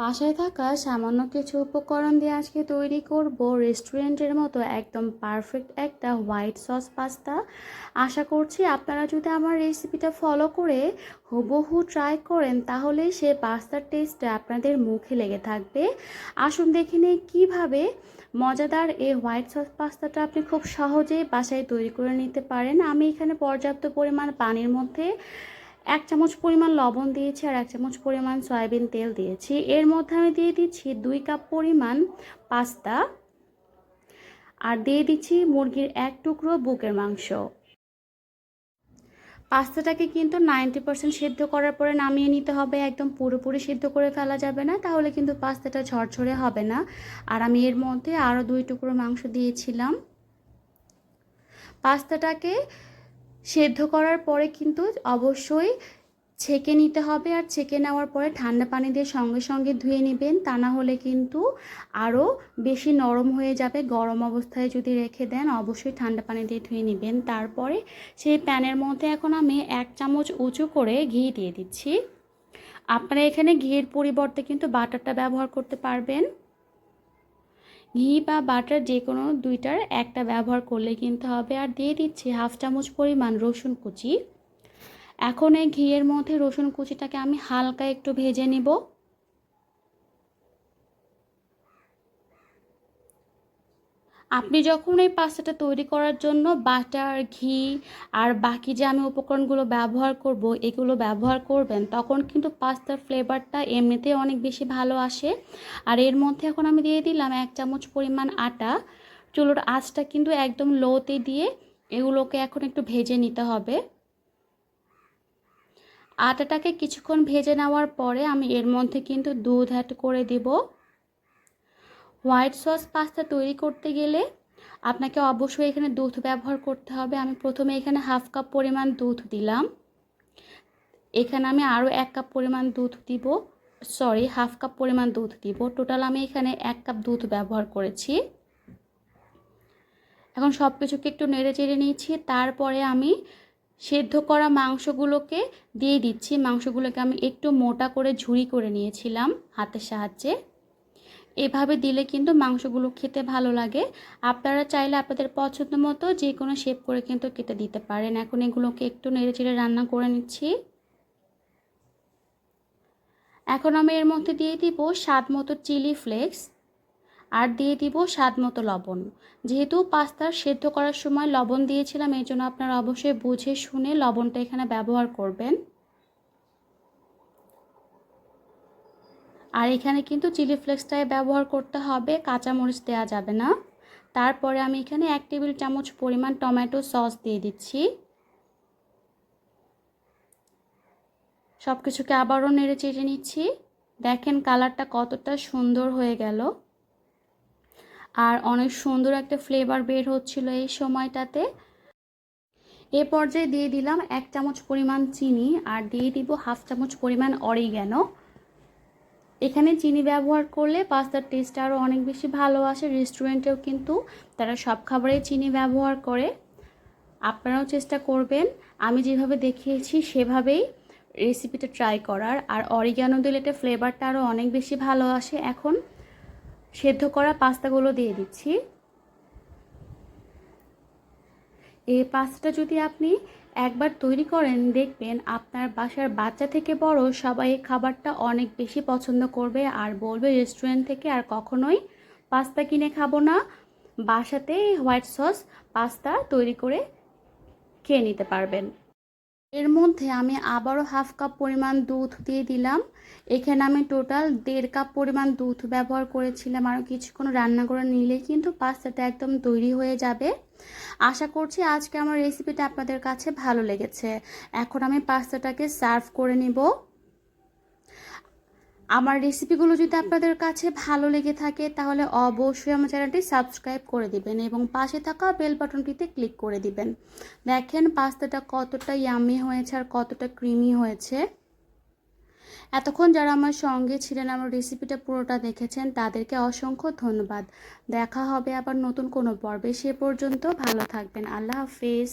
বাসায় থাকা সামান্য কিছু উপকরণ দিয়ে আজকে তৈরি করব রেস্টুরেন্টের মতো একদম পারফেক্ট একটা হোয়াইট সস পাস্তা। আশা করছি আপনারা যদি আমার রেসিপিটা ফলো করে হুবহু ট্রাই করেন, তাহলে সে পাস্তার টেস্টটা আপনাদের মুখে লেগে থাকবে। আসুন দেখে নিই কীভাবে মজাদার এই হোয়াইট সস পাস্তাটা আপনি খুব সহজেই বাসায় তৈরি করে নিতে পারেন। আমি এখানে পর্যাপ্ত পরিমাণ পানির মধ্যে এক চামচ পরিমাণ লবণ দিয়েছি আর এক চামচ পরিমাণ সয়াবিন তেল দিয়েছি। এর মধ্যে আমি দিয়ে দিচ্ছি দুই কাপ পরিমাণ পাস্তা আর দিয়ে দিচ্ছি মুরগির এক টুকরো বুকের মাংস। পাস্তাটাকে কিন্তু নাইনটি পার্সেন্ট সিদ্ধ করার পরে নামিয়ে নিতে হবে। একদম পুরোপুরি সিদ্ধ করে ফেলা যাবে না, তাহলে কিন্তু পাস্তাটা ঝরঝরে হবে না। আর আমি এর মধ্যে আরও দুই টুকরো মাংস দিয়েছিলাম। পাস্তাটাকে সেদ্ধ করার পরে কিন্তু অবশ্যই ছেঁকে নিতে হবে আর ছেঁকে নেওয়ার পরে ঠান্ডা পানি দিয়ে সঙ্গে সঙ্গে ধুয়ে নেবেন। তা না হলে কিন্তু আরও বেশি নরম হয়ে যাবে। গরম অবস্থায় যদি রেখে দেন, অবশ্যই ঠান্ডা পানি দিয়ে ধুয়ে নেবেন। তারপরে সেই প্যানের মধ্যে এখন আমি এক চামচ উঁচু করে ঘি দিয়ে দিচ্ছি। আপনারা এখানে ঘিয়ের পরিবর্তে কিন্তু বাটারটা ব্যবহার করতে পারবেন। ঘি বা বাটার যে কোনো দুইটার একটা ব্যবহার করলে কিনতে হবে। আর দিয়ে দিচ্ছি হাফ চামচ পরিমাণ রসুন কুচি। এখন এই ঘিয়ের মধ্যে রসুন কুচিটাকে আমি হালকা একটু ভেজে নিব। আপনি যখন এই পাস্তাটা তৈরি করার জন্য বাটার, ঘি আর বাকি যে আমি উপকরণগুলো ব্যবহার করব, এগুলো ব্যবহার করবেন, তখন কিন্তু পাস্তার ফ্লেভারটা এমনিতে অনেক বেশি ভালো আসে। আর এর মধ্যে এখন আমি দিয়ে দিলাম এক চামচ পরিমাণ আটা। চুলোর আঁচটা কিন্তু একদম লোতে দিয়ে এগুলোকে এখন একটু ভেজে নিতে হবে। আটাটাকে কিছুক্ষণ ভেজে নেওয়ার পরে আমি এর মধ্যে কিন্তু দুধ অ্যাড করে দিব। হোয়াইট সস পাস্তা তৈরি করতে গেলে আপনাকে অবশ্যই এখানে দুধ ব্যবহার করতে হবে। আমি প্রথমে এখানে হাফ কাপ পরিমাণ দুধ দিলাম। এখানে আমি আরও এক কাপ পরিমাণ দুধ দিব। সরি হাফ কাপ পরিমাণ দুধ দিব। টোটাল আমি এখানে এক কাপ দুধ ব্যবহার করেছি। এখন সব কিছুকে একটু নেড়ে চেড়ে নিয়েছি। তারপরে আমি সেদ্ধ করা মাংসগুলোকে দিয়ে দিচ্ছি। মাংসগুলোকে আমি একটু মোটা করে ঝুড়ি করে নিয়েছিলাম হাতের সাহায্যে। এভাবে দিলে কিন্তু মাংসগুলো খেতে ভালো লাগে। আপনারা চাইলে আপনাদের পছন্দ মতো যে কোনো শেপ করে কিন্তু কেটে দিতে পারেন। এখন এগুলোকে একটু নেড়ে চেড়ে রান্না করে নিচ্ছি। এখন আমি এর মধ্যে দিয়ে দিব স্বাদ মতো চিলি ফ্লেক্স আর দিয়ে দিব স্বাদ মতো লবণ। যেহেতু পাস্তার সেদ্ধ করার সময় লবণ দিয়েছিলাম এই জন্য আপনারা অবশ্যই বুঝে শুনে লবণটা এখানে ব্যবহার করবেন। আর এখানে কিন্তু চিলি ফ্লেক্সটাই ব্যবহার করতে হবে, কাঁচামরিচ দেওয়া যাবে না। তারপরে আমি এখানে এক টেবিল চামচ পরিমাণ টমেটো সস দিয়ে দিচ্ছি। সব কিছুকে আবারও নেড়ে চেড়ে নিচ্ছি। দেখেন কালারটা কতটা সুন্দর হয়ে গেল। আর অনেক সুন্দর একটা ফ্লেভার বের হচ্ছিল এই সময়টাতে। এ পর্যায়ে দিয়ে দিলাম এক চামচ পরিমাণ চিনি আর দিয়ে দিব হাফ চামচ পরিমাণ অরিগ্যানো। এখানে চিনি ব্যবহার করলে পাস্তার টেস্ট আরও অনেক বেশি ভালো আসে। রেস্টুরেন্টেও কিন্তু তারা সব খাবারে চিনি ব্যবহার করে। আপনারাও চেষ্টা করবেন। আমি যেভাবে দেখিয়েছি সেভাবেই রেসিপিটা ট্রাই করার। আর অরিগানো দিলে এটা ফ্লেভারটা আরও অনেক বেশি ভালো আসে। এখন সেদ্ধ করা পাস্তাগুলো দিয়ে দিচ্ছি। এই পাস্তাটা যদি আপনি একবার তৈরি করেন, দেখবেন আপনার বাসার বাচ্চা থেকে বড় সবাই খাবারটা অনেক বেশি পছন্দ করবে আর বলবে রেস্টুরেন্ট থেকে আর কখনোই পাস্তা কিনে খাব না। বাসাতেই হোয়াইট সস পাস্তা তৈরি করে খেয়ে নিতে পারবেন। এর মধ্যে আমি আবারও হাফ কাপ পরিমাণ দুধ দিয়ে দিলাম। এখানে আমি টোটাল দেড় কাপ পরিমাণ দুধ ব্যবহার করেছিলাম। আরও কিছুক্ষণ রান্না করে নিলেই কিন্তু পাস্তাটা একদম তৈরি হয়ে যাবে। আশা করছি আজকে আমার রেসিপিটা আপনাদের কাছে ভালো লেগেছে। এখন আমি পাস্তাটাকে সার্ভ করে নিব। আমার রেসিপিগুলো যদি আপনাদের কাছে ভালো লেগে থাকে, তাহলে অবশ্যই আমার চ্যানেলটি সাবস্ক্রাইব করে দিবেন এবং পাশে থাকা বেল বাটনটিতে ক্লিক করে দিবেন। দেখেন পাস্তাটা কতটা ইয়ামি হয়েছে আর কতটা ক্রিমি হয়েছে। এতক্ষণ যারা আমার সঙ্গে ছিলেন, আমার রেসিপিটা পুরোটা দেখেছেন, তাদেরকে অসংখ্য ধন্যবাদ। দেখা হবে আবার নতুন কোনো পর্বে, সে পর্যন্ত ভালো থাকবেন। আল্লাহ হাফিজ।